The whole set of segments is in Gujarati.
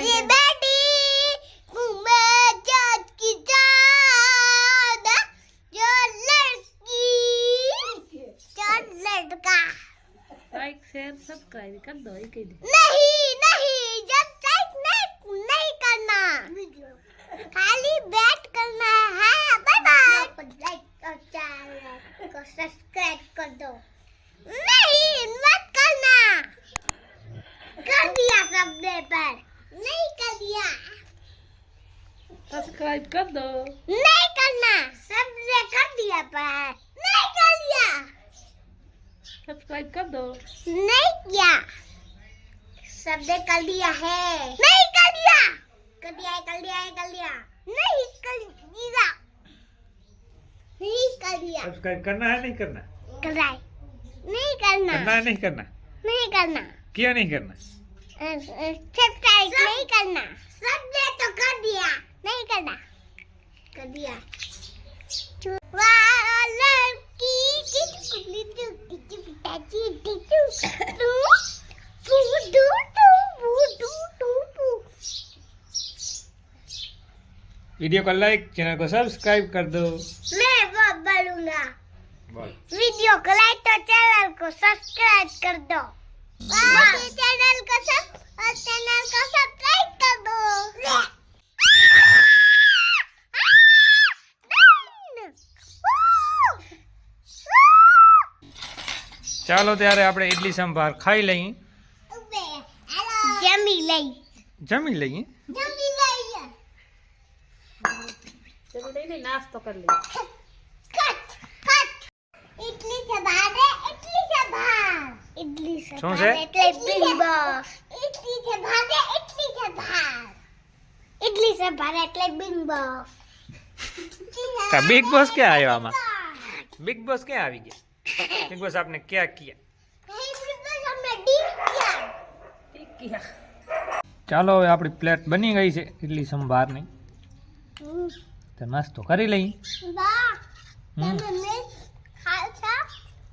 Happy birthday Mumba chợt kỳ cha. Đã cho लड़की cho लड़का लाइक शेयर सब्सक्राइब कर दो ये सब्सक्राइब कर दो। नहीं करना। सब्सक्राइब कर दिया पर नहीं कर दिया। सब्सक्राइब कर दो। नहीं किया। सबने कर दिया है। नहीं कर दिया। कर दिया है कर दिया है कर दिया। नहीं कर दिया। नहीं कर दिया। सब्सक्राइब करना है नहीं करना करना है। नहीं करना। करना है नहीं करना नहीं करना। क्यों नहीं करना सब्सक्राइब नहीं करना। सबने तो कर दिया। नहीं करना। कर दिया। वीडियो को लाइक चैनल को सब्सक्राइब कर दो। मैं वो बोलूँगा वीडियो को लाइक तो चैनल को सब्सक्राइब कर दो। चैनल को सब और चैनल को सब्सक्राइब कर दो। ચાલો ત્યારે આપણે ઇડલી સંભાર ખાઈ લઈએ. જમી લઈ જમી લઈએ. જમી લઈ ચલો લઈને નાસ્તો કરી લઈએ. કટ કટ ઇડલી ઇડલી ઇડલી એટલે બિગ બોસ. ઇડલી છે ઇડલી છે ઇડલી છે એટલે બિગ બોસ. બિગ બોસ ક્યાં આવ્યો આમાં? બિગ બોસ ક્યાં આવી ગયા? બિગ બોસ આપને ક્યાં કિયા બિગ બોસ हमने डी किया ઠીક કિયા ચાલો હવે આપણી પ્લેટ બની ગઈ છે ઇડલી સંભારની તો નાસ્તો કરી લઈએ વાહ હમ. તમે મિર્ચ ખાવ છો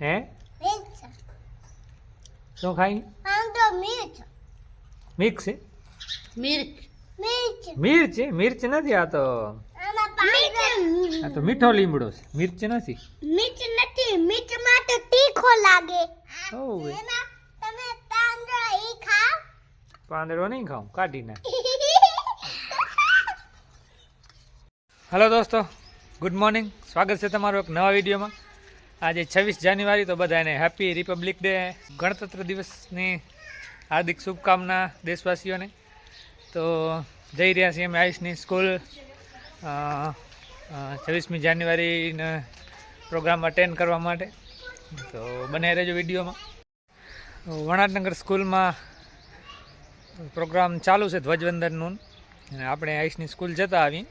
હે મિર્ચ શું ખાઈ આમ તો મિર્ચ મિક્સ છે મિર્ચ મિર્ચ મિર્ચ છે મિર્ચ નથી આ તો આમાં પાણી આ તો મીઠો લીમડો છે મિર્ચ નથી નથી મિર્ચમાં તો તીખો લાગે. હોવે. તમે તાંદળો ઈ ખાવ પાંદડો નહીં ખાઉં કાઢી નાખ હલો દોસ્તો ગુડ મોર્નિંગ સ્વાગત છે તમારું એક નવા વિડીયોમાં. આજે છવ્વીસ જાન્યુઆરી તો બધાને હેપી રિપબ્લિક ડે ગણતંત્ર દિવસની હાર્દિક શુભકામના દેશવાસીઓને. તો જઈ રહ્યા છીએ અમે આયુષની સ્કૂલ. છવ્વીસમી જાન્યુઆરીના પ્રોગ્રામ અટેન્ડ કરવા માટે. તો બને રહેજો વિડીયોમાં. વણાટનગર સ્કૂલમાં પ્રોગ્રામ ચાલુ છે ધ્વજવંદનનું. અને આપણે આઈસની સ્કૂલ જતા આવી.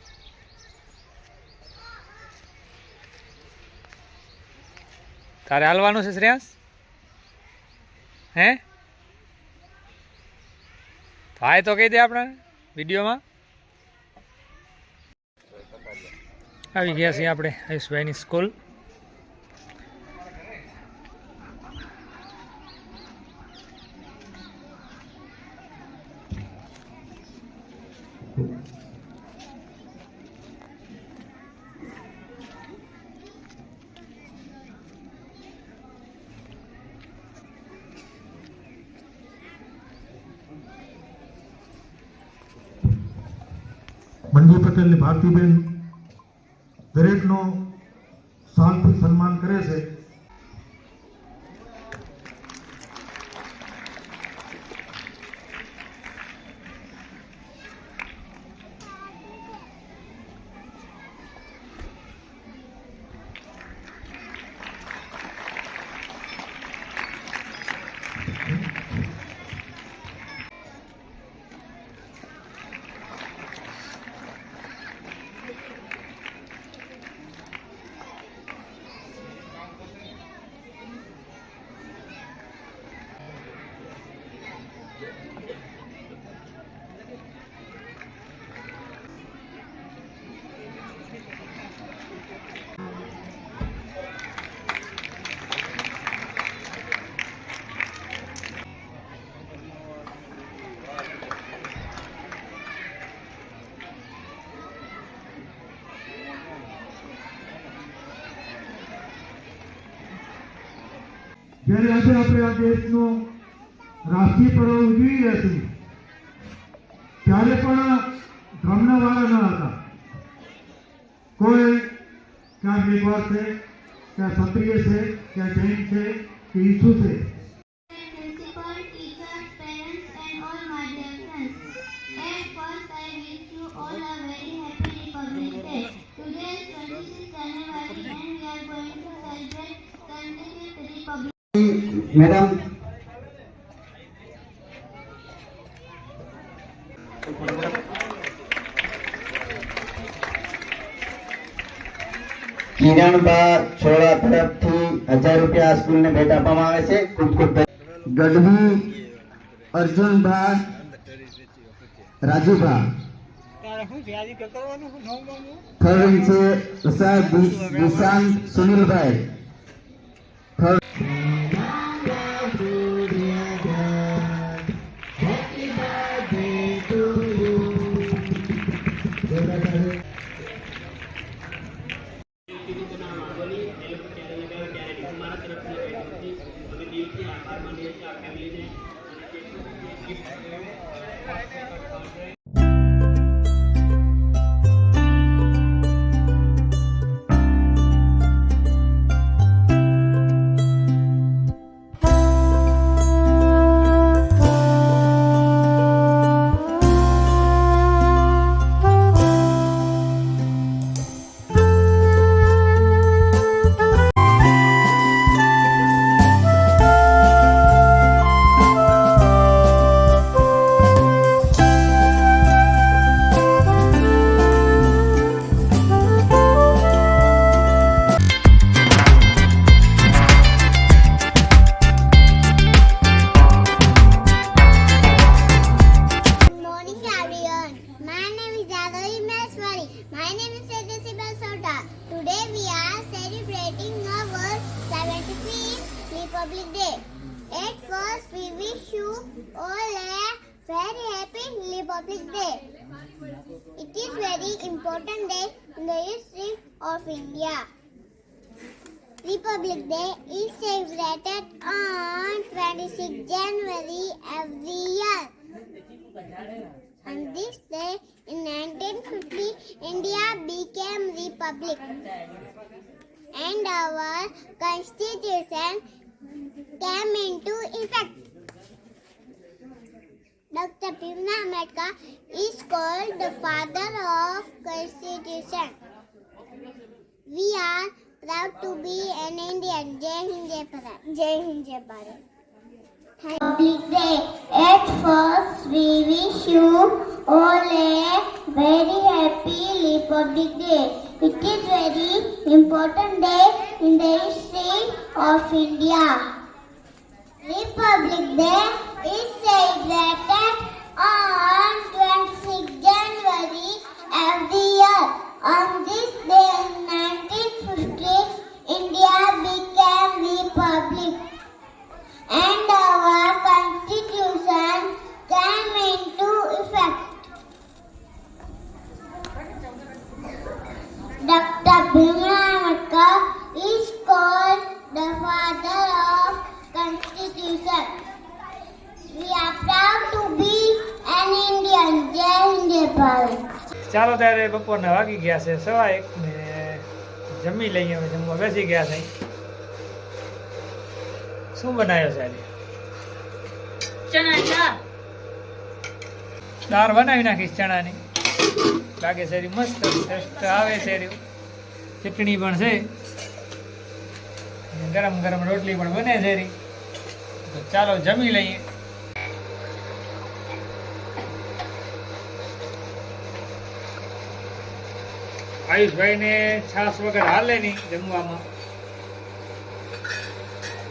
તારે હાલવાનું છે શ્રેયાંશ? હે? ભાઈ તો કહી દે આપણે વિડીયોમાં. આવી ગયા છીએ આપણે આયુષભાઈની સ્કૂલ. મંજુ પટેલની ભારતીબેન દરેકનો જ્યારે આજે આપણે આ દેશનો રાષ્ટ્રીય પર્વ ઉજવી રહ્યા છીએ, ત્યારે પણ ધર્મના વાળા ન હતા. કોઈ ક્યાં મેઘવાર છે ક્યાં ક્ષત્રિય છે, ક્યાં જૈન છે, કે ઈસુ છે. મેડમ. ભેટ આપવામાં આવે છે. ખૂબ ખૂબ ગઢવી અર્જુનભા રાજુભા. થર્ડ છે? સુનિલભાઈ. फैमिली ने Republic Day. At first, we wish you all a very happy Republic Day. It is very important day in the history of India. Republic Day is celebrated on 26 January every year. On this day, in 1950, India became republic, and our constitution came into effect. Dr. Bhimna Ambedkar is called the father of constitution. We are proud to be an Indian. Jai Hind, Jai Bharat. Jai Hind, Jai Bharat. Republic Day. At first, we wish you all a very happy Republic Day. It is very important day in the history of India. Republic Day ચાલો ત્યારે બપોરના વાગી ગયા છે સવા એક ને જમી લઈએ હવે જમવા બેસી ગયા છે. શું બનાવ્યો છે આજે? દાળ. બનાવી નાખીશ ચણાની. લાગે છે મસ્ત ટેસ્ટ આવે છે. ચટણી પણ છે. ગરમ ગરમ રોટલી પણ બને છે તો ચાલો જમી લઈએ. આયુષભાઈને છાસ વગર હાલે નહીં જમવામાં.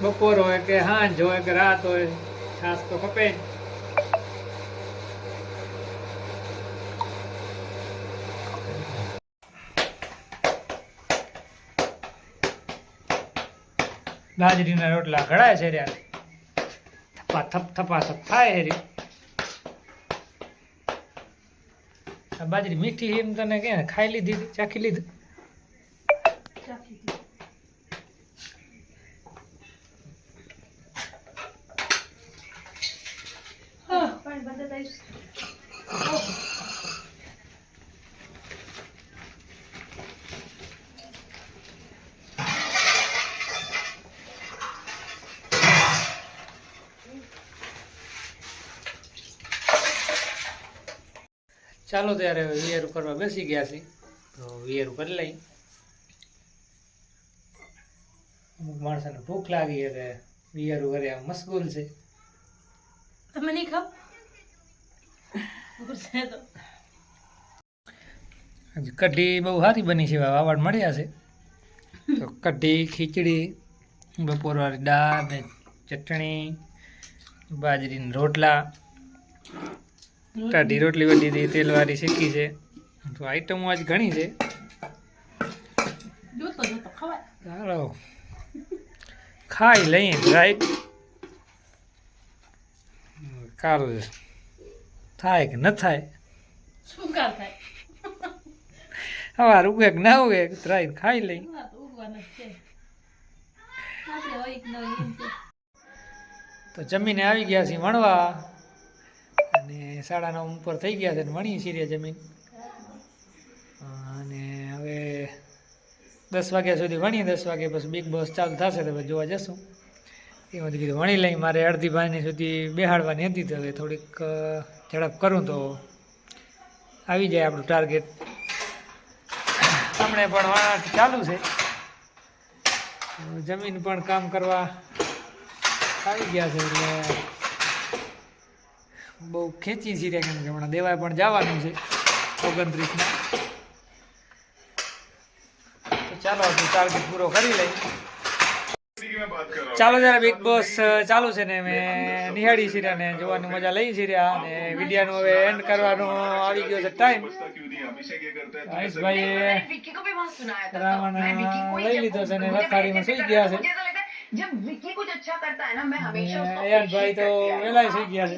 બપોર હોય કે હાંજ હોય કે રાત હોય છાસ તો ખપે જ. બાજરીના રોટલા ઘડાય છે રહ્યા થપા થપ થપા થપ થાય છે આ બાજરી મીઠી એમ તને કે ખાઈ લીધી ચાખી લીધી? પણ બધા ચાલો ત્યારે વિયર કરવા બેસી ગયા છે તો વિયર કરી લઈ. અમુક માણસોને ભૂખ લાગી એટલે વિયર કરે આમ મશગુલ છે. તમે નહીં આજે કઢી બહુ સારી બની છે વાવાડ મળ્યા છે. તો કઢી ખીચડી બપોરવાળી દાળ ને ચટણી બાજરીના રોટલા. ટાઢી રોટલી વધી હતી તેલવાળી શેકી છે. તો આઈટમો આજ ઘણી છે. ચાલો. ખાઈ લઈએ રાઈટ કાલ થાય કે ન થાય? શું કાર થાય? સવાર ઉગે કે ના ઉગે ત્રાઈ ખાઈ લઈ. તો જમીને આવી ગયા છીએ વણવા. અને સાડા નવ ઉપર થઈ ગયા છે ને વણી છીએ જમીન. અને હવે દસ વાગ્યા સુધી વણીએ, દસ વાગે પછી બિગ બોસ ચાલુ થશે તો જોવા જશું. એ બધું કીધું, વણી લઈ, મારે અડધી બારની સુધી બેહાડવાની હતી તો હવે થોડીક ઝડપ કરું તો આવી જાય આપણું ટાર્ગેટ હમણે પણ વાણા ચાલુ છે. જમીન પણ કામ કરવા આવી ગયા છે એટલે બહુ ખેંચી છીએ કેમ હમણાં દેવાય પણ જવાનું છે ઓગણત્રીસમાં. તો ચાલો આપણે ટાર્ગેટ પૂરો કરી લઈએ. ચાલો જરા બિગ બોસ ચાલુ છે ને મેં નિહાળી છી રહ્યા ને જોવાની મજા લઈ છીએ અને વિડીયાનું હવે એન્ડ કરવાનો આવી ગયો છે ટાઈમ હરીશભાઈએ રાવણ લઈ લીધો છે ને રથારીમાં સુઈ ગયા છે. જબ વિકી કુછ અચ્છા કરતા હે ના મેં હંમેશા ભાઈ તો વેલા સુઈ ગયા છે.